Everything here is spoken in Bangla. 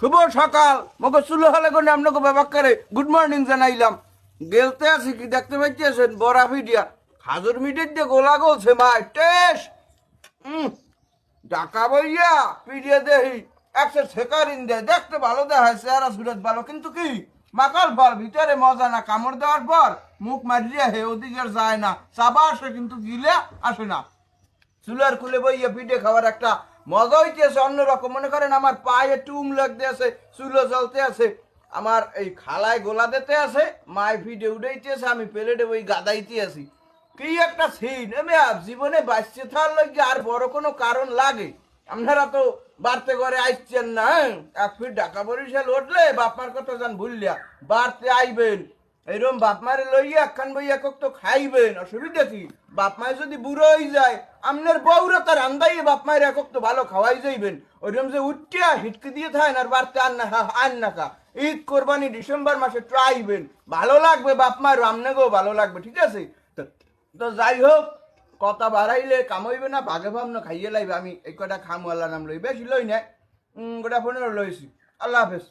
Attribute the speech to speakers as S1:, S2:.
S1: শুভ সকাল। মকে চুলো হলে কোন আপনাকে ব্যাপারে গুড মর্নিং জানাইলাম। গেলতে আছি কি দেখতে পাইতেছেন? বড়া ভিডিয়া। হাজুর মিটের দিয়ে গোলা গলছে ভাই টেস ডাকা বইয়া পিডিয়ে দেহি। একশো ছেকারিন দেয়। দেখতে ভালো দেখায়, চেহারা সুরত ভালো। কিন্তু কি? মাকাল ফল, ভিতরে মজা না, কামড় দেওয়ার পর মুখ মারিয়া হে, ওদিকে যায় না। চাবা আসে, কিন্তু গিলে আসে না। চুলার খুলে বইয়া পিঠে খাওয়ার একটা মজা হইতেছে অন্যরকম মনে করেন আমার পায়ে টুম লাগতে আছে, চুলো জ্বলতে আছে, আমার এই খালায় গোলা দিতে আছে মায় ফিডে উঠাইতেছে আমি প্লেটে ওই গাদাইতে আছি। কি একটা সিন আমি জীবনে বাঁচতে থাকার লাগে আর বড় কোনো কারণ লাগে। আপনারা তো বাড়তে করে আসছেন না হ্যাঁ? এক ফিট ঢাকা বরিশাল উঠলে বাপমার কথা যান ভুললিয়া বাড়তে আইবেন। এইরকম বাপ মারে লইয়া একখান বইয়া কক তো খাইবেন, অসুবিধা কি? বাপ মায় যদি বুড়ো হয়ে যায় আপনার বউরা তার আন্দাই বাপ মায়ের একক তো ভালো খাওয়াই যাইবেন। ওইরকম যে উঠিয়া হিটকে দিয়ে থাকেন আর বাড়তে আন না আন না খা ঈদ কোরবানি ডিসেম্বর মাসে ট্রাইবেন। ভালো লাগবে বাপ মায়ের আপনাকেও ভালো লাগবে, ঠিক আছে? তো যাই হোক, কথা বাড়াইলে কামাইবে না ভাগে ভাবনা খাইয়ে লাইবে। আমি এই কটা খামু আল্লাহ নাম লই। বেশি লই না গোটা ফোনে লইছি। আল্লাহ হাফেজ।